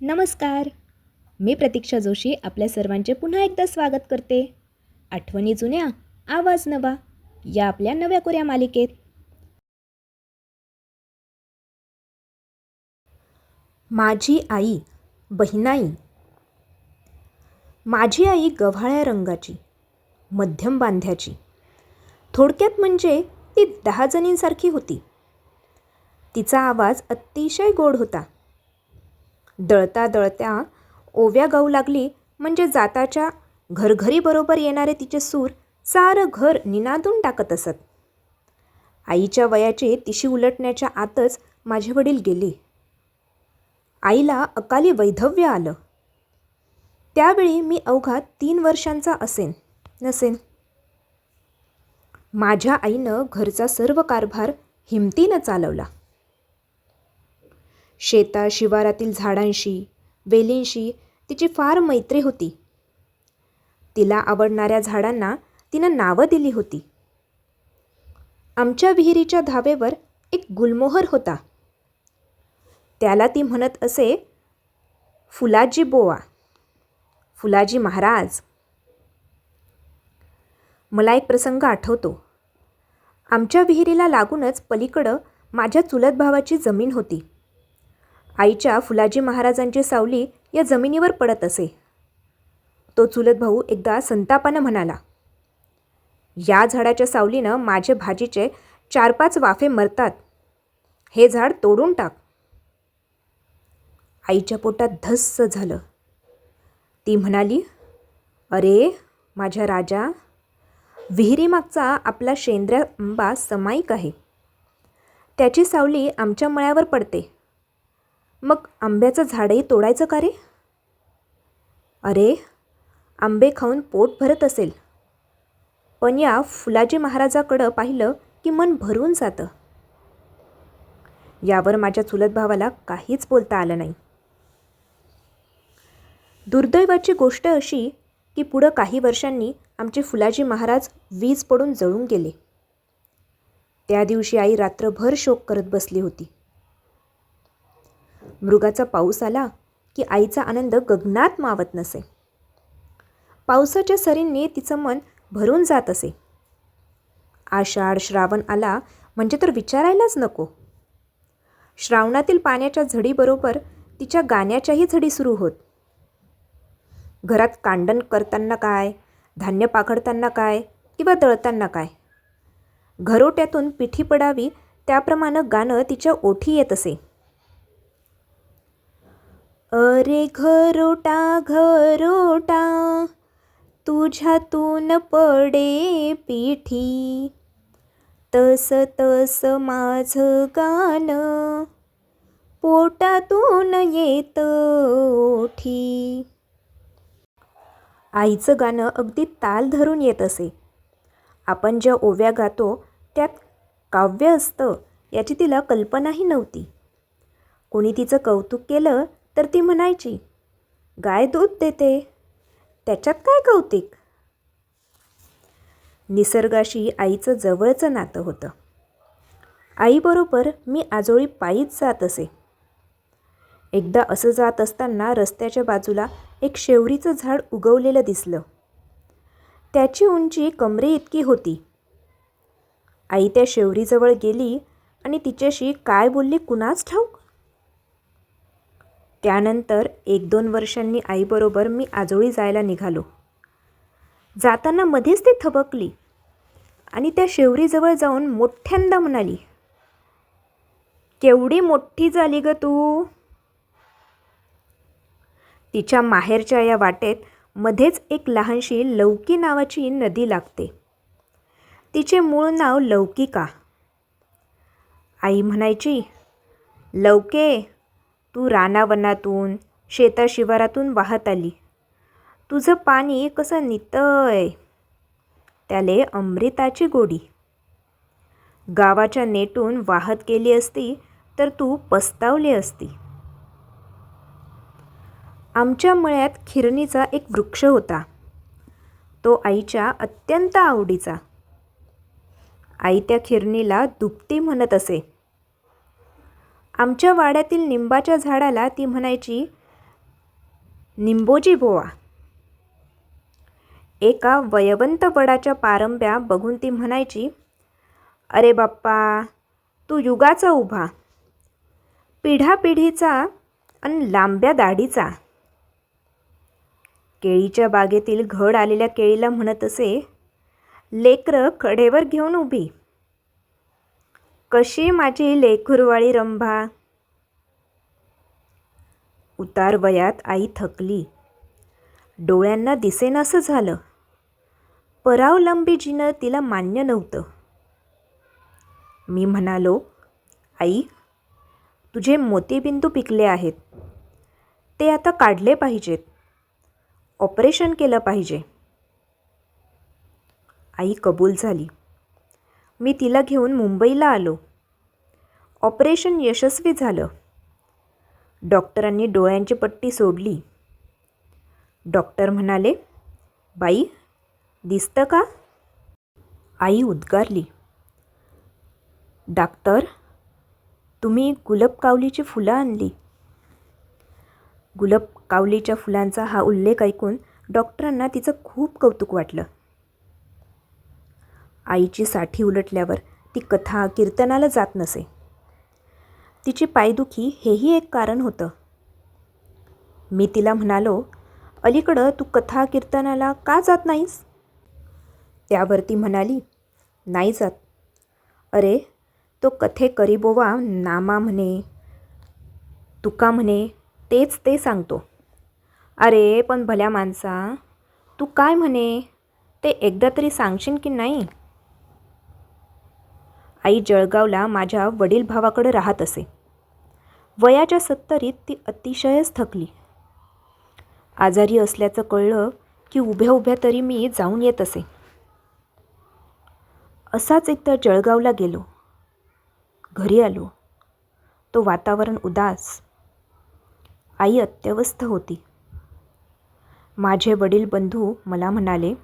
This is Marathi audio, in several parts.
नमस्कार. मी प्रतीक्षा जोशी आपल्या सर्वांचे पुन्हा एकदा स्वागत करते. आठवणी जुन्या आवाज नवा या आपल्या नव्या कोऱ्या मालिकेत. माझी आई बहिणाई. माझी आई गव्हाळ्या रंगाची मध्यम बांध्याची. थोडक्यात म्हणजे ती दहा जणींसारखी होती. तिचा आवाज अतिशय गोड होता. दळता दळत्या ओव्या गाऊ लागली म्हणजे जाताच्या घरघरीबरोबर येणारे तिचे सूर सारं घर निनादून टाकत असत. आईच्या वयाचे तिशी उलटण्याच्या आतच माझे वडील गेले. आईला अकाली वैधव्य आलं. त्यावेळी मी अवघा तीन वर्षांचा असेन नसेन. माझ्या आईनं घरचा सर्व कारभार हिमतीनं चालवला. शेता शिवारातील झाडांशी वेलींशी तिची फार मैत्री होती. तिला आवडणाऱ्या झाडांना तिनं नावं दिली होती. आमच्या विहिरीच्या धावेवर एक गुलमोहर होता. त्याला ती म्हणत असे फुलाजी बोवा फुलाजी महाराज. मला एक प्रसंग आठवतो. आमच्या विहिरीला लागूनच पलीकडं माझ्या चुलत भावाची जमीन होती. आईच्या फुलाजी महाराजांची सावली या जमिनीवर पडत असे. तो चुलत भाऊ एकदा संतापानं म्हणाला या झाडाच्या सावलीनं माझे भाजीचे चार पाच वाफे मरतात. हे झाड तोडून टाक. आईच्या पोटात धस्स झालं. ती म्हणाली अरे माझ्या राजा विहिरीमागचा आपला शेंद्र्या आंबा समाईक आहे. त्याची सावली आमच्या मळ्यावर पडते. मग आंब्याचं झाडही तोडायचं का रे? अरे आंबे खाऊन पोट भरत असेल. पण या फुलाजी महाराजाकडं पाहिलं की मन भरून जातं. यावर माझ्या चुलत भावाला काहीच बोलता आलं नाही. दुर्दैवाची गोष्ट अशी की पुढं काही वर्षांनी आमचे फुलाजी महाराज वीज पडून जळून गेले. त्या दिवशी आई रात्रभर शोक करत बसली होती. मृगाचा पाऊस आला की आईचा आनंद गगनात मावत नसे. पावसाच्या सरींनी तिचं मन भरून जात असे. आषाढ श्रावण आला म्हणजे तर विचारायलाच नको. श्रावणातील पाण्याच्या झडीबरोबर तिच्या गाण्याच्याही झडी सुरू होत. घरात कांडण करताना काय धान्य पाखडताना काय किंवा दळताना काय? घरोट्यातून पिठी पडावी त्याप्रमाणे गाणं तिच्या ओठी येत असे. अरे घरोटा घरोटा तुझ्यातून पडे पिठी. तस तस माझं गाणं पोटातून येत ओठी. आईचं गाणं अगदी ताल धरून येत असे. आपण ज्या ओव्या गातो त्यात काव्य असतं याची तिला कल्पनाही नव्हती. कोणी तिचं कौतुक केलं तर ती म्हणायची गाय दूध देते. त्याच्यात काय कौतिक? निसर्गाशी आईचं जवळचं नातं होतं. आईबरोबर मी आजोळी पायीच जात असे. एकदा असं जात असताना रस्त्याच्या बाजूला एक शेवरीचं झाड उगवलेलं दिसलं. त्याची उंची कमरे इतकी होती. आई त्या शेवरीजवळ गेली आणि तिच्याशी काय बोलली कुणाच ठाऊक? त्यानंतर एक दोन वर्षांनी आईबरोबर मी आजोळी जायला निघालो. जाताना मध्येच ती थबकली आणि त्या शेवरीजवळ जाऊन मोठ्यांदा म्हणाली केवढी मोठी झाली ग तू. तिच्या माहेरच्या या वाटेत मध्येच एक लहानशी लौकी नावाची नदी लागते. तिचे मूळ नाव लौकिका. आई म्हणायची लौके तू रानावनातून शेताशिवारातून वाहत आली. तुझं पाणी कसं नितय? त्याले अमृताची गोडी. गावाच्या नेटून वाहत गेली असती तर तू पस्तावली असती. आमच्या मळ्यात खिरणीचा एक वृक्ष होता. तो आईच्या अत्यंत आवडीचा. आई त्या खिरणीला दुपती म्हणत असे. आमच्या वाड्यातील निंबाच्या झाडाला ती म्हणायची निंबोजी बोवा. एका वयवंत वडाच्या पारंब्या बघून ती म्हणायची अरे बाप्पा तू युगाचा उभा. पिढापिढीचा आणि लांब्या दाढीचा. केळीच्या बागेतील घड आलेल्या केळीला म्हणत असे लेकरं कडेवर घेऊन उभी. कशी माझी लेखुरवाळी रंभा? उतार वयात आई थकली. डोळ्यांना दिसेनासं झालं. परावलंबीजीनं तिला मान्य नव्हतं. मी म्हणालो आई तुझे मोतीबिंदू पिकले आहेत. ते आता काढले पाहिजेत. ऑपरेशन केलं पाहिजे. आई कबूल झाली. मी तिला घेऊन मुंबईला आलो. ऑपरेशन यशस्वी झालं. डॉक्टरांनी डोळ्यांची पट्टी सोडली. डॉक्टर म्हणाले बाई दिसतं का? आई उद्गारली. डॉक्टर तुम्ही गुलब कावलीची फुलं आणली. गुलब कावलीच्या फुलांचा हा उल्लेख ऐकून डॉक्टरांना तिचं खूप कौतुक वाटलं. आईची साठी उलटल्यावर ती कथा कीर्तनाला जात नसे. तिची पायदुखी हेही एक कारण होतं. मी तिला म्हणालो अलीकडं तू कथा कीर्तनाला का जात नाहीस? त्यावर ती म्हणाली नाही जात. अरे तो कथे करीबोवा नामा म्हणे तुका म्हणे तेच ते सांगतो. अरे पण भल्या माणसा तू काय म्हणे ते एकदा तरी सांगशील की नाही? आई जळगावला माझ्या वडील भावाकडे राहत असे. वयाच्या सत्तरीत ती अतिशयच थकली. आजारी असल्याचं कळलं की उभ्या उभ्या तरी मी जाऊन येत असे. असाच एकदा जळगावला गेलो. घरी आलो. तो वातावरण उदास. आई अत्यवस्थ होती. माझे वडील बंधू मला म्हणाले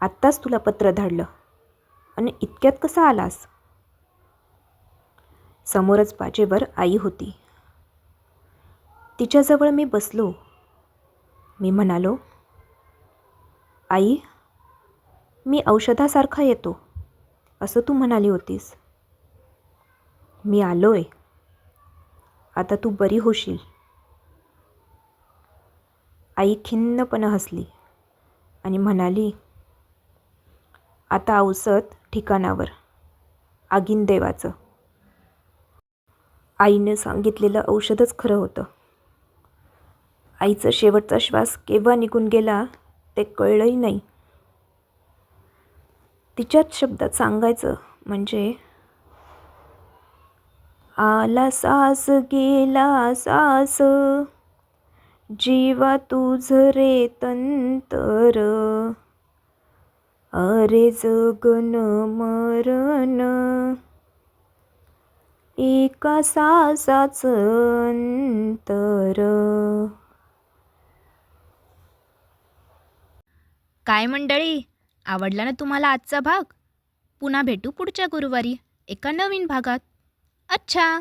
आत्ताच तुला पत्र धाडलं. आणि इतक्यात कसा आलास? समोरच बाजेवर आई होती. तिच्याजवळ मी बसलो. मी म्हणालो आई मी औषधासारखा येतो असं तू म्हणाली होतीस. मी आलोय. आता तू बरी होशील. आई खिन्नपणे हसली आणि म्हणाली आता औषध ठिकाणावर. आगीन देवाचं. आईनं सांगितलेलं औषधच खरं होतं. आईचा शेवटचा श्वास केव्हा निघून गेला ते कळलंही नाही. तिच्याच शब्दात सांगायचं म्हणजे आला सास गेला सास जीवा तुझ रे तंतर अरे जगन मरण. एका सासाच अंतर. काय मंडळी आवडला ना तुम्हाला आजचा भाग? पुन्हा भेटू पुढच्या गुरुवारी एका नवीन भागात. अच्छा!